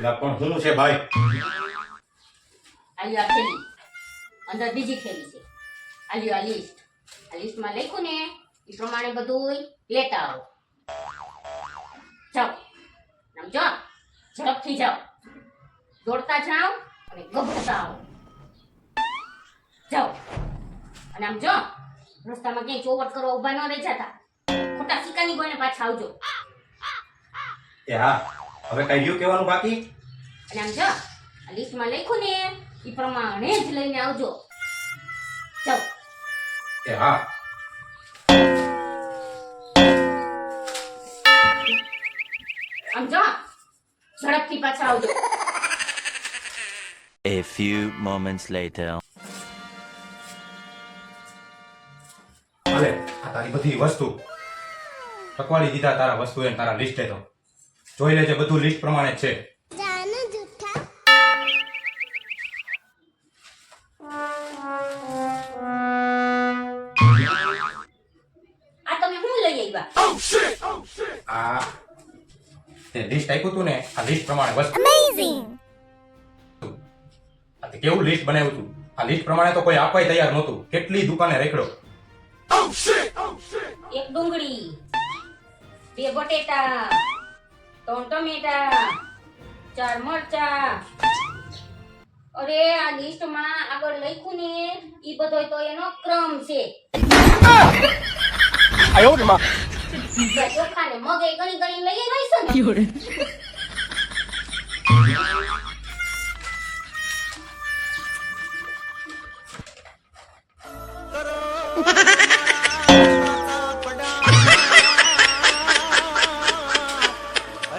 લા પણ શું છે ભાઈ? આલ્યો આ થેલી. અંદર બીજી થેલી છે. આલ્યો આ લિસ્ટ આ લિસ્ટમાં લખ્યું ને એ પ્રમાણે બધું લેતા આવો જાઓ. આમ જો ઝડપથી જાઓ. દોડતા જાઓ અને ગભરતા આવો. જાઓ. અને આમ જો રસ્તામાં ક્યાંય ચોવટ કરવા ઊભા ન રહી જતા. ખોટા સિક્કાની ગોઈને પાછા આવજો. એ હા. હવે કઈ રહ્યું કહેવાનું બાકી? અને આમ જો લિસ્ટ લિસ્ટમાં લખ્યું ને એ પ્રમાણે જ લઈને આવજો. ચાલ એ હા. આમ જો ઝડપથી પાછા આવજો. A few moments later. હાલે આ તારી બધી વસ્તુ. પકવાડી દીધા તારા વસ્તુ એ તારા લિસ્ટે તો. જોઈ લેજે બધું લિસ્ટ પ્રમાણે છે. આ તમે શું લઈ આવ્યા? આ તે લિસ્ટ આપ્યું તું ને આ લિસ્ટ પ્રમાણે વસ્તુ. આ તે કેવું લિસ્ટ બનાવ્યું તું? આ લિસ્ટ પ્રમાણે તો કોઈ આપવાય તૈયાર નહોતું. કેટલી દુકાને રેખડો. એક ડુંગળી બે બટેટા तो टमेटा चार मर्चा अरे आ लिस्ट मा अगर लिखु ने ई बदो तो एनो क्रम छे। आयो रे मा। जो खाने मगे गणी गणी लई नई सन की होरे करो